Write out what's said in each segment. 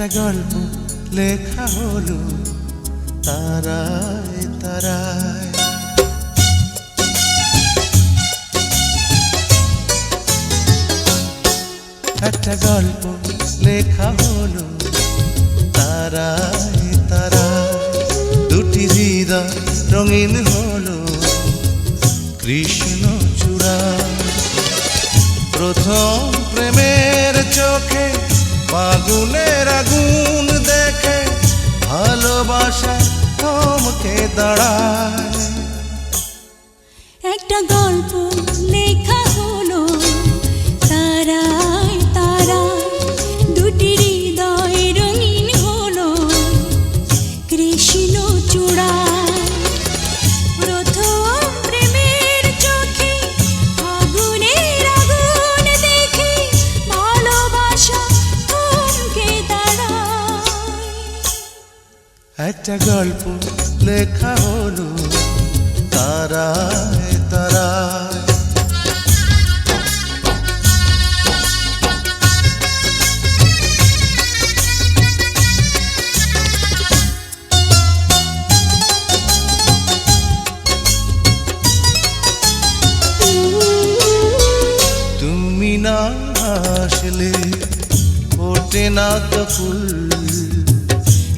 একটা গল্প লেখা হলো তারায় তারায়। একটা গল্প লেখা হলো তারায় তারায়। দুটি হৃদয় রঙিন হলো কৃষ্ণ চূড়া প্রথম প্রেমের চোখে ফাগুনের আগুন দেখে ভালোবাসা থমকে দাঁড়ায়। একটা গল্প লেখা হলো তারায় তারায়। তুমি না আসলে ওঠে না তো ফুল।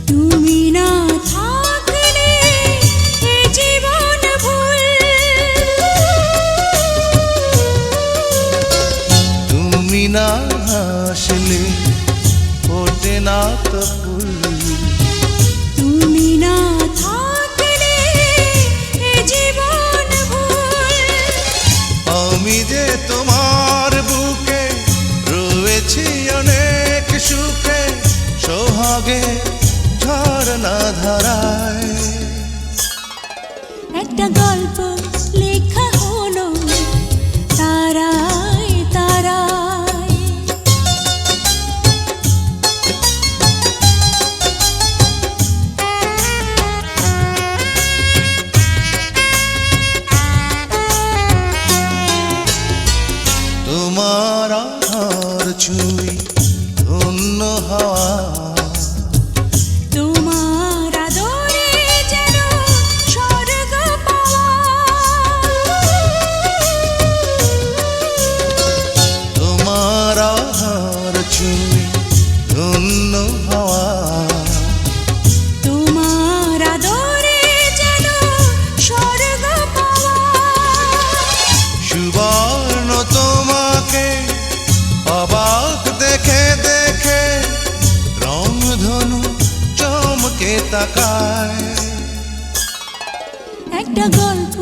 তুমি না আসলে ওঠে না তো ফুল। তুমি না থাকলে এ জীবন ভুল। আমি যে তোমার বুকে রয়েছি অনেক সুখে সোহাগে ঝর্ণা ধারায়। একটা গল্প ছুঁই ধন্য হওয়া তাকায়। একটা গল্প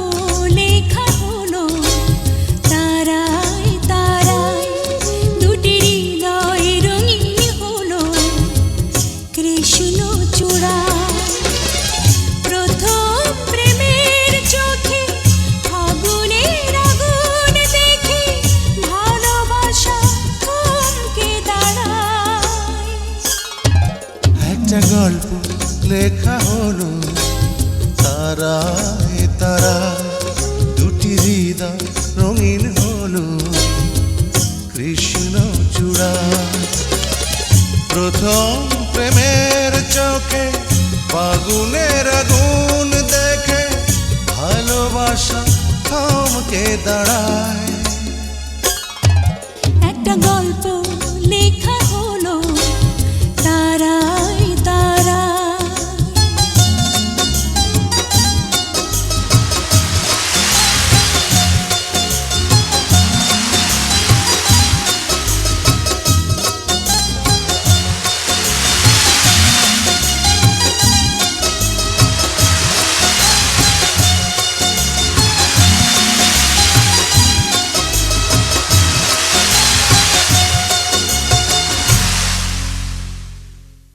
প্রেমের চোখে ফাগুনের আগুন দেখে ভালোবাসা থমকে দাঁড়ায়।